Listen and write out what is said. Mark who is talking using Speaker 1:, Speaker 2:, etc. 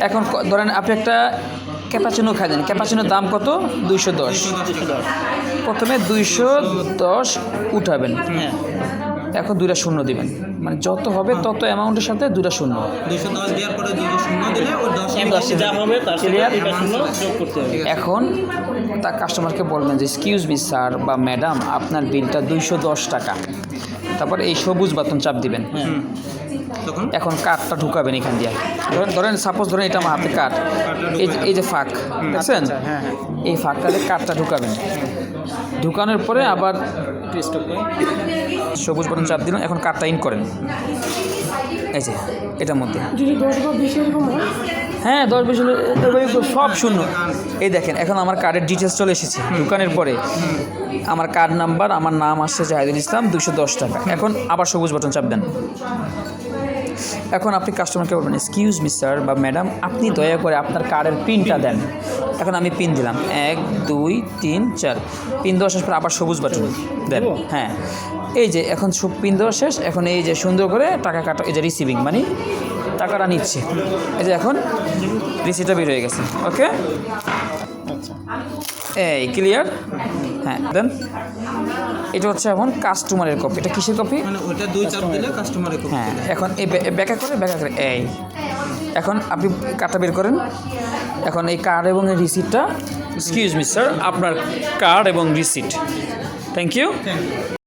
Speaker 1: এখন ধরেন আপনি একটা ক্যাপাচিনো খাইলেন ক্যাপাচিনোর দাম কত? দুইশো দশ। প্রথমে দুইশো দশ উঠাবেন।
Speaker 2: হ্যাঁ
Speaker 1: এখন দুইটা শূন্য দিবেন। মানে যত হবে তত অ্যামাউন্টের সাথে দুইটা শূন্য। এখন তার কাস্টমারকে বলবেন যে এক্সকিউজ মি স্যার বা ম্যাডাম আপনার বিলটা দুইশো দশ টাকা। তারপর এই সবুজ বাতন চাপ দিবেন।
Speaker 2: হ্যাঁ।
Speaker 1: এখন কাঠটা ঢুকাবেন এখান দিয়ে। ধরেন ধরেন সাপোজ ধরেন এটা আমার হাতে কাঠ। এই যে এই যে ফাঁক দেখছেন?
Speaker 2: হ্যাঁ হ্যাঁ।
Speaker 1: এই ফাঁকটাতে কাঠটা ঢুকাবেন। ঢুকানোর পরে আবার সবুজ বাটন চাপ দিলেন এখন কাঠটা ইন করেন। এই যে এটার মধ্যে।
Speaker 3: যদি দশ বা বিশ এরকম হয়,
Speaker 1: দশ বিশ সব শূন্য। এই দেখেন, এখন আমার কার্ডের ডিটেলস চলে এসেছে, দোকানের পরে। আমার কার্ড নাম্বার আমার নাম আসছে জাহিদুল ইসলাম দুশো দশ টাকা। এখন আবার সবুজ বটন চাপ দেন। এখন আপনি কাস্টমারকে বলবেন এক্সকিউজ মি স্যার বা ম্যাডাম আপনি দয়া করে আপনার কার্ডের পিনটা দেন। এখন আমি পিন দিলাম। এক, দুই, তিন, চার। পিন দেওয়া শেষ পর আবার সবুজ বাটন দেন। হ্যাঁ। এই যে, এখন সব পিন দেওয়া শেষ, এখন এই যে সুন্দর করে টাকা কাটা এই যে রিসিভিং মানে টাকাটা নিচ্ছে। এই যে এখন রিসিটটা বের হয়ে গেছে। ওকে?
Speaker 2: আচ্ছা
Speaker 1: এই ক্লিয়ার? হ্যাঁ দেন। এটা হচ্ছে এখন কাস্টমারের কপি। এটা কিসের কপি?
Speaker 4: মানে দুই চাপ দিলে কাস্টমারে খুব
Speaker 1: হ্যাঁ এখন এই ব্যাকা করে ব্যাকা করে। এই। এখন আপনি কার্ডটা বের করেন। এখন এই কার্ড এবং এই রিসিপ্টটা এক্সকিউজ মি স্যার আপনার কার্ড এবং রিসিট। Thank you